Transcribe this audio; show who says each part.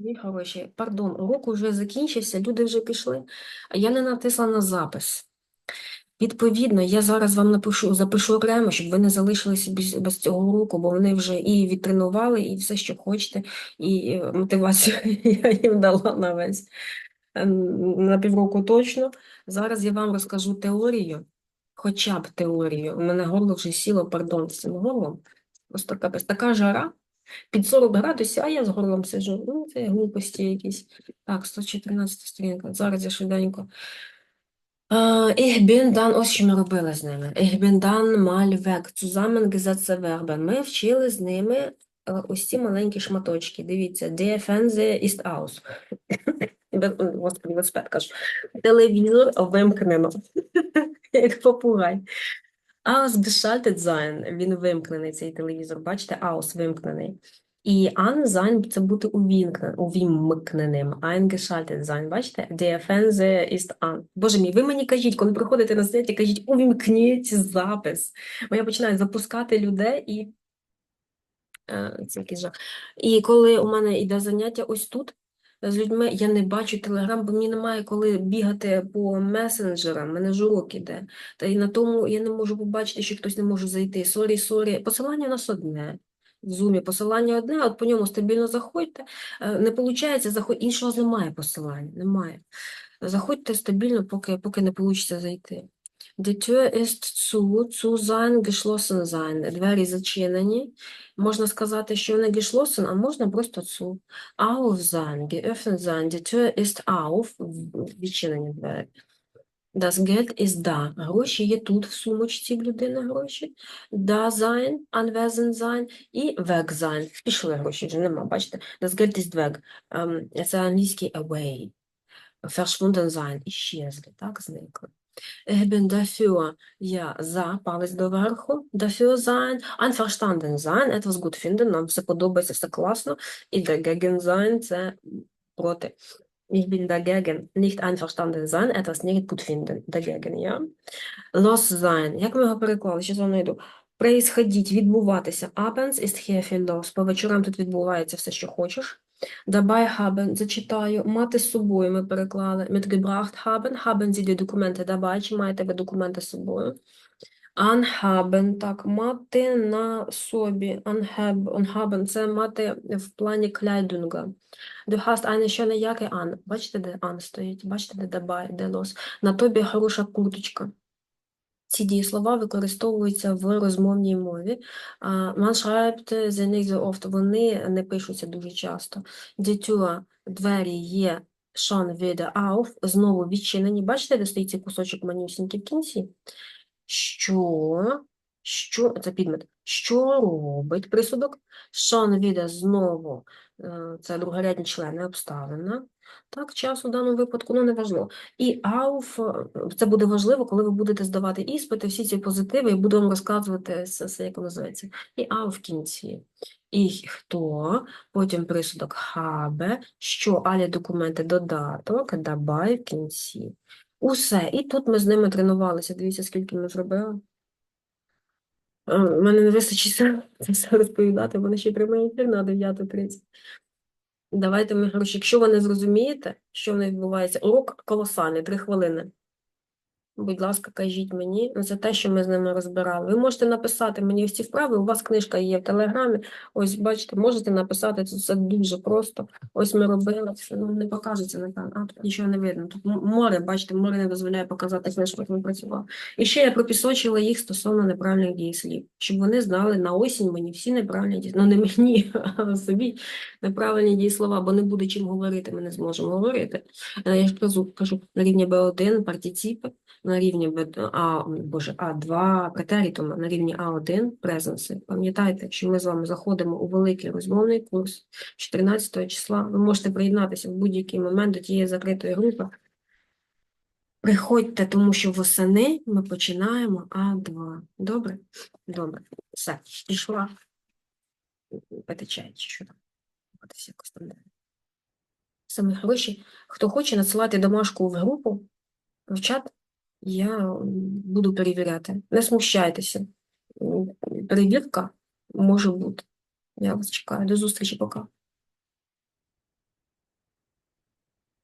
Speaker 1: Мої хороші, пардон, урок уже закінчився, люди вже пішли, а я не натисла на запис. Відповідно, я зараз вам напишу, запишу окремо, щоб ви не залишилися без, без цього уроку, бо вони вже і відтренували, і все, що хочете, і е, мотивацію я їм дала на весь е, на півроку точно. Зараз я вам розкажу теорію, хоча б теорію. У мене горло вже сіло, пардон, з цим горлом. Просто капець. Така жара. Під 40 градусів, а я з горлом сижу. Ну, це глупості якісь. Так, 114 сторінка. Зараз я швиденько. Dann, ось що ми робили з ними. Bin dann mal weg. Ми вчили з ними е, ось ці маленькі шматочки. Дивіться, Fernseher ist aus. Господи, велосипед кажу. Телевізор вимкнено. Як попугай. Ausgeschaltet sein. Він вимкнений, цей телевізор. Бачите, aus вимкнений. І an sein – це бути увімкнен, увімкненим. Eingeschaltet sein. Бачите? Der Fernseher ist. Боже мій, ви мені кажіть, коли приходите на заняття, кажіть, увімкніть запис. Бо я починаю запускати людей і Е, Це жах. І коли у мене йде заняття ось тут з людьми, я не бачу телеграм, бо мені немає коли бігати по месенджерам, мене ж урок іде. Та й на тому я не можу побачити, що хтось не може зайти. Сорі, сорі. Посилання у нас одне. В зумі посилання одне, от по ньому стабільно заходьте. Е, Не виходить, заходь... іншого немає посилання, немає. Заходьте стабільно, поки, поки не вийде зайти. Die Tür ist zu, zu sein, geschlossen sein. Двері зачинені. Можна сказати, що вони geschlossen, а можна просто zu. Auf sein, geöffnet sein. Die Tür ist auf. Відчинені двері. Das Geld ist da. Гроші є тут, в сумочці в людини гроші. Da sein, anwesend sein і weg sein. Пішли гроші, вже нема, бачите? Das Geld ist weg. Ем, Це англійський away. Verschwunden sein. Іщезли, так, зникли. Bin dafür, я за, палець доверху, dafür sein, einverstanden sein, etwas gut finden, нам все подобається, все класно, і dagegen sein – це проти. Ich bin dagegen, nicht einverstanden sein, etwas nicht gut finden, dagegen, ja. Los sein, як ми його переклали, що за йду? Происходить, відбуватися. Abends ist hier viel los, по вечорам тут відбувається все, що хочеш. Dabei haben, зачитаю, мати з собою ми переклали. Mitgebracht haben, haben Sie die Dokumente dabei, чи маєте ви документи з собою? Anhaben, так, мати на собі. Anhab, anhaben, це мати в плані Kleidunga. Du hast eine schöne Jacke an. Бачите, де an стоїть? Бачите, де dabei, де los? На тобі хороша курточка. Ці дієслова використовуються в розмовній мові. Man schreibt sie. Вони не пишуться дуже часто. Die двері є schon wieder auf, знову відчинені. Бачите, де стоїть цей кусочок манюсінький в кінці? Що? Що? Це підмет. Що робить присудок? Schon wieder знову. е, Це другорядні члени обставина. Так, час у даному випадку, ну, неважливо. І ауф, це буде важливо, коли ви будете здавати іспити, всі ці позитиви, і буду вам розказувати, все, як називається. І ауф в кінці. І хто, потім присудок хабе, що, алі документи, додаток, дабай в кінці. Усе. І тут ми з ними тренувалися. Дивіться, скільки ми зробили. Е, в мене не вистачить це все розповідати, мене ще прямий ефір на 9.30. Давайте ми, гроші, якщо ви не зрозумієте, що в них відбувається, урок колосальний, три хвилини. Будь ласка, кажіть мені за те, що ми з ними розбирали. Ви можете написати мені ці вправи, у вас книжка є в Телеграмі. Ось, бачите, можете написати, це все дуже просто. Ось ми робили, це, ну, не покажеться, напевно. А, тут нічого не видно. Тут море, бачите, море не дозволяє показати книжку, як ми працювали. І ще я пропісочила їх стосовно неправильних дієслів, щоб вони знали на осінь мені всі неправильні дієслова. Ну, не мені, а собі неправильні дієслова, бо не буде чим говорити, ми не зможемо говорити. Е, Я ж кажу, кажу на рівні B1 партиципи, на рівні а, боже, А2 претерітум, на рівні А1 презенси. Пам'ятайте, що ми з вами заходимо у великий розмовний курс 14 числа. Ви можете приєднатися в будь-який момент до тієї закритої групи. Приходьте, тому що восени ми починаємо А2. Добре? Добре. Все, пішла. Пити що там. Купатися якось там. Саме гроші. Хто хоче надсилати домашку в групу, в чат, я буду перевіряти. Не смущайтеся. Перевірка може бути. Я вас чекаю. До зустрічі, пока.